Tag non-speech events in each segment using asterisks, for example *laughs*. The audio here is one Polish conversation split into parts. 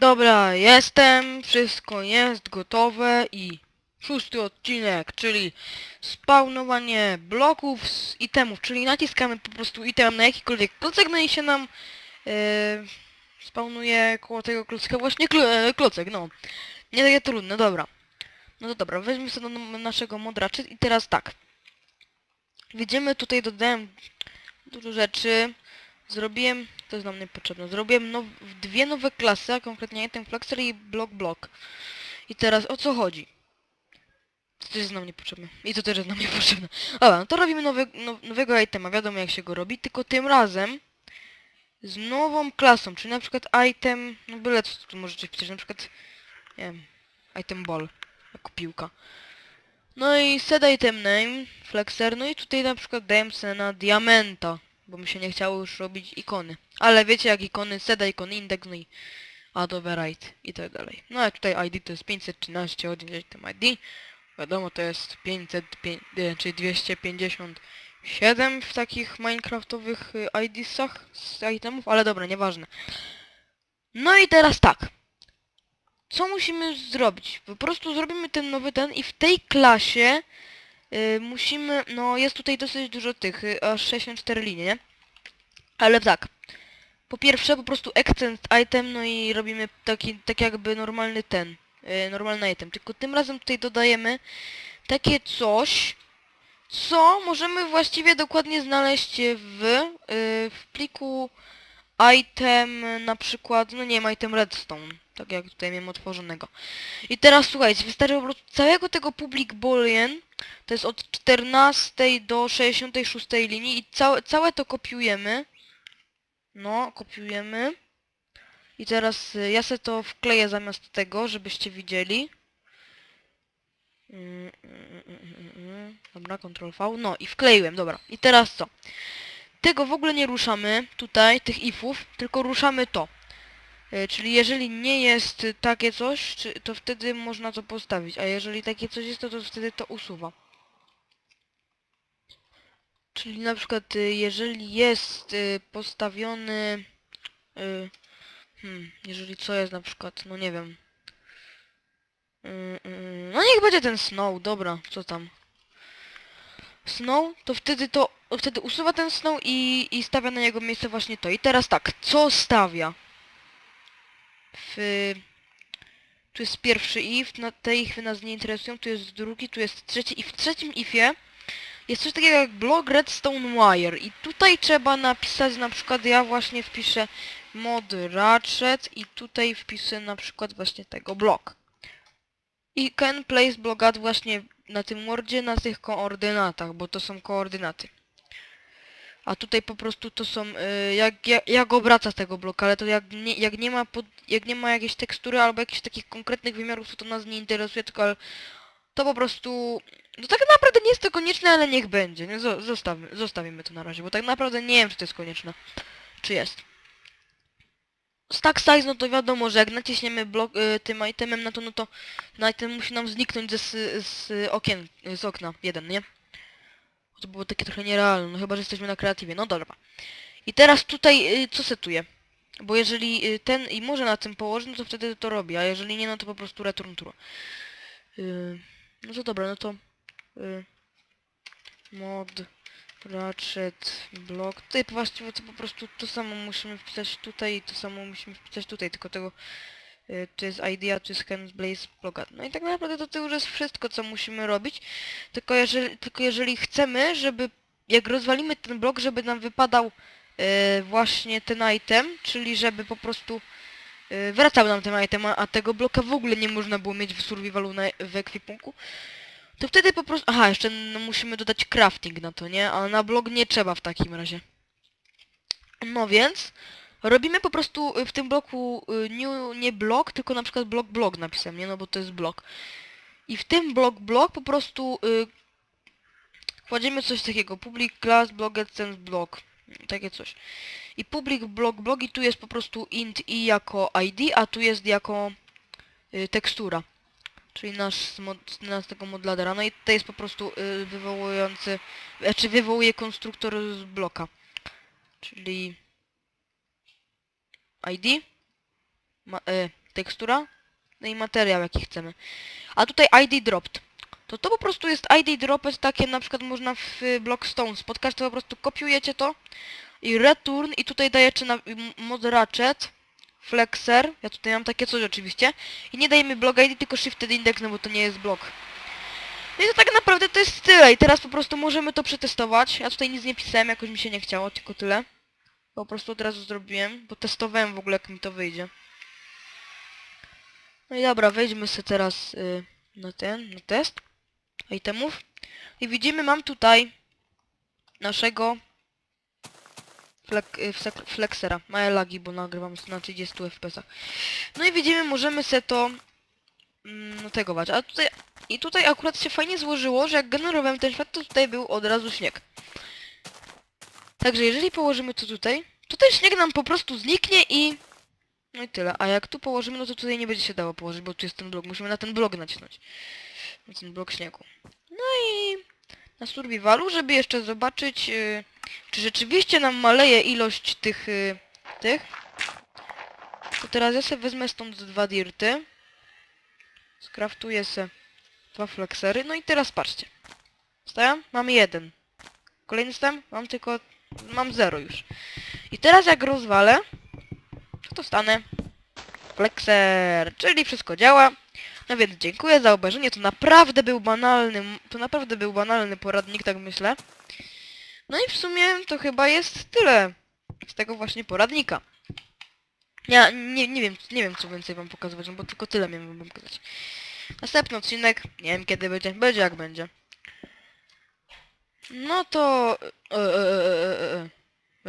Dobra, jestem, wszystko jest gotowe i szósty odcinek, czyli spawnowanie bloków z itemów, czyli naciskamy po prostu item na jakikolwiek klocek, no i się nam e, spawnuje koło tego klocka właśnie klo, e, klocek, no. Nie takie trudne, dobra. No to dobra, weźmy sobie na- naszego modraczy i teraz tak. Widzimy tutaj dodałem dużo rzeczy. Zrobiłem, to jest nam niepotrzebne, zrobiłem now, dwie nowe klasy, a konkretnie item flexer i block block. I teraz o co chodzi? To też jest nam niepotrzebne. I to też jest nam niepotrzebne. Dobra, no to robimy nowe, now, nowego itema, wiadomo jak się go robi, tylko tym razem z nową klasą, czyli na przykład item, no byle co tu możecie wpisać, na przykład, nie wiem, item ball, jako piłka. No i set item name, flexer, no i tutaj na przykład dałem na diamenta, bo mi się nie chciało już robić ikony. Ale wiecie jak ikony, set icon index, no i add override i tak dalej. No a tutaj ID to jest 513, odnieść item ID. Wiadomo to jest 500, pię- e, czy 257 w takich minecraftowych y, IDsach z itemów, ale dobra, nieważne. No i teraz tak. Co musimy zrobić? Po prostu zrobimy ten nowy ten i w tej klasie musimy, no jest tutaj dosyć dużo tych, y, aż 64 linie, nie? Ale tak. Po pierwsze po prostu extend item, no i robimy taki, tak jakby normalny ten, y, normalny item. Tylko tym razem tutaj dodajemy takie coś, co możemy właściwie dokładnie znaleźć w, y, w pliku item na przykład, no nie wiem, item redstone, tak jak tutaj miałem otworzonego. I teraz słuchajcie, wystarczy po prostu całego tego public boolean, to jest od 14 do 66 linii i całe, całe to kopiujemy. No, kopiujemy. I teraz y, ja sobie to wkleję zamiast tego, żebyście widzieli. Mm, mm, mm. Dobra, Ctrl V. No i wkleiłem, dobra. I teraz co? Tego w ogóle nie ruszamy tutaj, tych ifów, tylko ruszamy to. E, Czyli jeżeli nie jest takie coś, to wtedy można to postawić, a jeżeli takie coś jest, to, to wtedy to usuwa. Czyli na przykład y, jeżeli jest y, postawiony... Hmm, jeżeli co jest na przykład, no nie wiem. No niech będzie ten snow, dobra, co tam. Snow, to wtedy to, wtedy usuwa ten snow i, i stawia na jego miejsce właśnie to. I teraz tak, co stawia? W... Tu jest pierwszy if, no te ify nas nie interesują, tu jest drugi, tu jest trzeci i w trzecim ifie jest coś takiego jak block redstone wire i tutaj trzeba napisać na przykład, ja właśnie wpiszę mod ratchet i tutaj wpiszę na przykład właśnie tego block. I can place block add właśnie na tym wordzie na tych koordynatach, bo to są koordynaty. A tutaj po prostu to są, y, jak, jak, jak obraca tego bloka, ale to jak nie, jak nie ma pod, jak nie ma jakiejś tekstury albo jakichś takich konkretnych wymiarów, to to nas nie interesuje, tylko ale to po prostu, no tak naprawdę nie jest to konieczne, ale niech będzie, nie? Zo- Zostawmy, zostawimy to na razie, bo tak naprawdę nie wiem, czy to jest konieczne. Czy jest. Stack size, no to wiadomo, że jak naciśniemy blok, y, tym itemem na to, no to item musi nam zniknąć ze, z, z okien, z okna, jeden, nie? To było takie trochę nierealne, no chyba, że jesteśmy na kreatywie, no dobra. I teraz tutaj y, co setuję? Bo jeżeli y, ten i może na tym położy, no to wtedy to robi, a jeżeli nie, no to po prostu return true. Y, no to dobra, no to y, mod ratchet block. Tutaj właściwie to po prostu to samo musimy wpisać tutaj i to samo musimy wpisać tutaj, tylko tego y, to jest idea, jest scan blaze block. No i tak naprawdę to, to już jest wszystko, co musimy robić. Tylko jeżeli, tylko jeżeli chcemy, żeby jak rozwalimy ten blok, żeby nam wypadał e, właśnie ten item, czyli żeby po prostu e, wracał nam ten item, a, a tego bloka w ogóle nie można było mieć w survivalu na, w ekwipunku, to wtedy po prostu... Aha, jeszcze no, musimy dodać crafting na to, nie? A na blok nie trzeba w takim razie. No więc robimy po prostu y, w tym bloku y, new, nie blok, tylko na przykład blok blok napisem, nie? No bo to jest blok. I w tym blok blok po prostu y, kładziemy coś takiego, public class block adsense block, takie coś. I public block block i tu jest po prostu int i jako id, a tu jest jako y, tekstura. Czyli nasz mod, z tego modladera. No i tutaj jest po prostu y, wywołujący, znaczy wywołuje konstruktor z bloka. Czyli id, ma, y, tekstura, no i materiał jaki chcemy. A tutaj ID dropped. To to po prostu jest ID dropped takie na przykład można w y, Blockstone spotkać, to po prostu kopiujecie to i return i tutaj dajecie na mod ratchet, flexer, ja tutaj mam takie coś oczywiście i nie dajemy block ID tylko shifted index, no bo to nie jest blok. No i to tak naprawdę to jest tyle i teraz po prostu możemy to przetestować. Ja tutaj nic nie pisałem, jakoś mi się nie chciało, tylko tyle. Po prostu od razu zrobiłem, bo testowałem w ogóle jak mi to wyjdzie. No i dobra, wejdźmy sobie teraz y, na ten, na test itemów. I widzimy, mam tutaj naszego flek, y, flexera. Mają lagi, bo nagrywam na 30 fps. No i widzimy, możemy se to mm, tegować. A tutaj i tutaj akurat się fajnie złożyło, że jak generowałem ten świat, to tutaj był od razu śnieg. Także jeżeli położymy to tutaj, to ten śnieg nam po prostu zniknie i... No i tyle. A jak tu położymy, no to tutaj nie będzie się dało położyć, bo tu jest ten blok. Musimy na ten blok nacisnąć. Na ten blok śniegu. No i... Na survivalu, żeby jeszcze zobaczyć, yy, czy rzeczywiście nam maleje ilość tych... Yy, tych. To teraz ja sobie wezmę stąd dwa dirty. Skraftuję se dwa flexery. No i teraz patrzcie. Stają? Mam jeden. Kolejny stem? Mam tylko... Mam zero już. I teraz jak rozwalę, to dostanę flexer, czyli wszystko działa. No więc dziękuję za obejrzenie. To naprawdę był banalny, to naprawdę był banalny poradnik, tak myślę. No i w sumie to chyba jest tyle z tego właśnie poradnika. Ja nie, nie wiem, nie wiem co więcej wam pokazywać, no bo tylko tyle miałem wam pokazać. Następny odcinek, nie wiem kiedy będzie, będzie jak będzie. No to... E, e, e, e, e.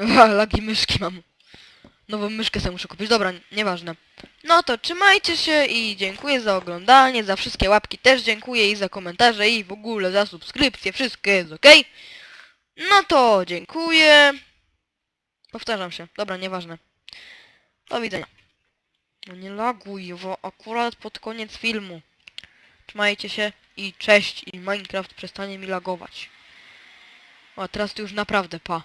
Aha, *laughs* lagi myszki mam. Nową myszkę sobie muszę kupić, dobra, nieważne. No to trzymajcie się i dziękuję za oglądanie, za wszystkie łapki też dziękuję i za komentarze i w ogóle za subskrypcję, wszystko jest ok. No to dziękuję. Powtarzam się, dobra, nieważne. Do widzenia. No nie laguj, bo akurat pod koniec filmu. Trzymajcie się i cześć i Minecraft przestanie mi lagować. O, teraz to już naprawdę pa.